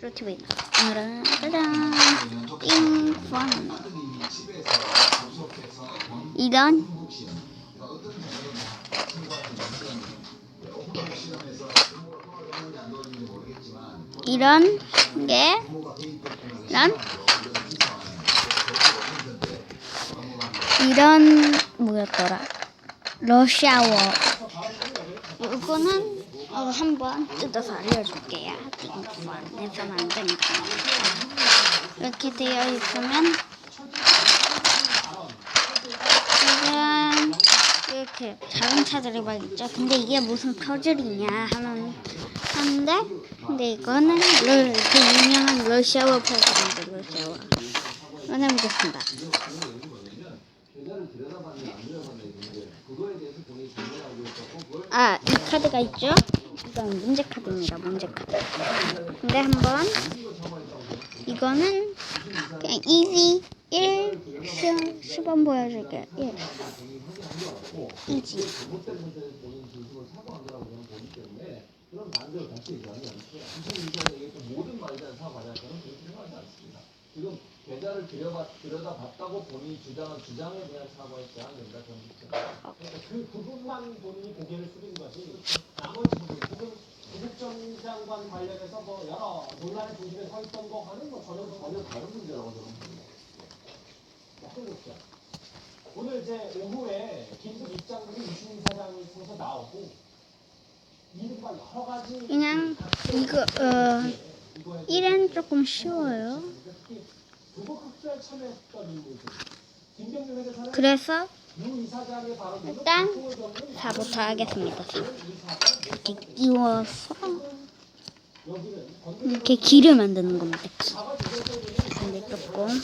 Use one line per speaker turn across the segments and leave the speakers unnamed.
쫄티브입니다. 오늘은 짜잔. 띵펀 이런. 이런 게 이런? 이런 뭐였더라? 러시아워. 이거는 어, 한번 뜯어서 알려줄게요. 띵펀에서 만든 거 이렇게 되어 있으면 지금 이렇게 자동차들이 막 있죠. 근데 이게 무슨 퍼즐이냐 하는 하는데 근데 이거는 러, 그 유명한 러시아워 퍼즐인데 러시아워. 이건 해보겠습니다. 아, 이 카드가 있죠? 이건 문제 카드입니다. 문제 카드. 근데 한번 이거는 그냥 easy 1 시험 10번 보여줄게요. 1 easy
지금 계좌를 들여다, 들여다봤다고 본인이 주장한 주장에 대한 사과에 대한 그러니까 그 부분만 본인이 고개를 숙인 것이 나머지 부분 지금 구국정 장관 관련해서 뭐 여러 논란의 중심에 서 있던 거 하는 뭐 전혀 전혀 다른 문제라고 저는 봅니다. 오늘 이제 오후에 긴급 입장문이 유시민 사장이 통해서 나오고 이른바 여러 가지
그냥 이거 어 1은 조금 쉬워요. 그래서 일단 4부터 하겠습니다. 4. 이렇게 끼워서 이렇게 길을 만드는 겁니다. 기. 근데 조금.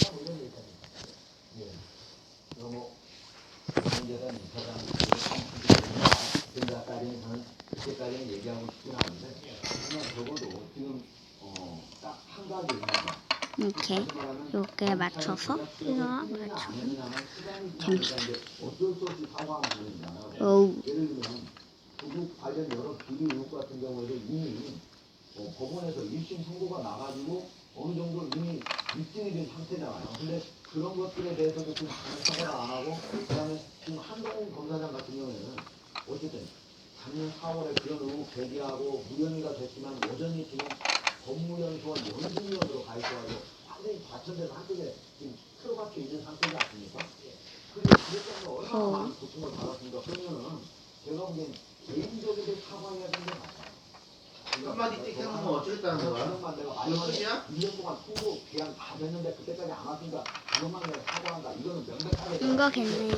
이렇게 이렇게 맞춰서 이거 맞추면 됩니다. 어우
어, 법원에서 1심 선고가 나가지고 어느 정도 이미 입증이 된 상태잖아요. 근데 그런 것들에 대해서도 지금 사과를 안 하고 그다음에 지금 한동훈 검사장 같은 경우에는 어쨌든 작년 4월에 그런 의혹 제기하고 무혐의가 됐지만 여전히 지금 법무연수원 연수위원으로 가 있어가지고 완전히 과천돼서 한쪽에 지금 틀어박혀 있는 상태지 않습니까? 그리고 그것 때문에 얼마나 많은 고통을 받았습니까? 그러면은 제가 보기엔 개인적으로 사과해야 되는 게 맞아요.
한마디 띡 하면 어쩌겠다는 거야?
그것만 내가
이거 끝이야?
아니면 2년 동안 통보 계약 다 됐는데 그때까지 안 왔으니까 그것만 내가 사과한다. 이거는 명백하게
이거겠네요.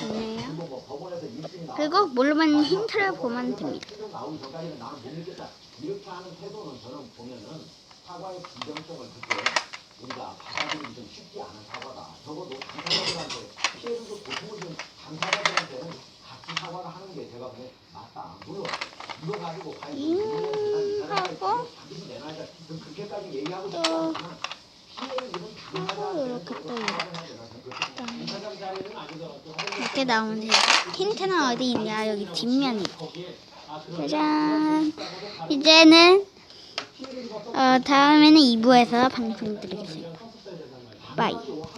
좋네요.
그리고 뭐 법원에서 일심이 나와
그리고 모르면 힌트를 보면 됩니다.
최종 나오기 전까지는 나는 못 믿겠다. 이렇게 하는 태도는 저는 보면은 사과의 진정성을 그때 우리가 받아들이기 좀 쉽지 않은 사과다. 적어도 당사자들한테 피해를 좀 고통을 준 당사자들한테는 같이 사과를 하는 게 제가 보기엔 맞다. 물론 이거 가지고 과연
음,
이 사람이
하고
반드시 내놔야 좀 입은 당사자한테
이렇게 또 이렇게 돼요. 힌트는 어디 있냐? 여기 뒷면이. 짜잔. 이제는 어, 다음에는 2부에서 방송 드리겠습니다. 바이.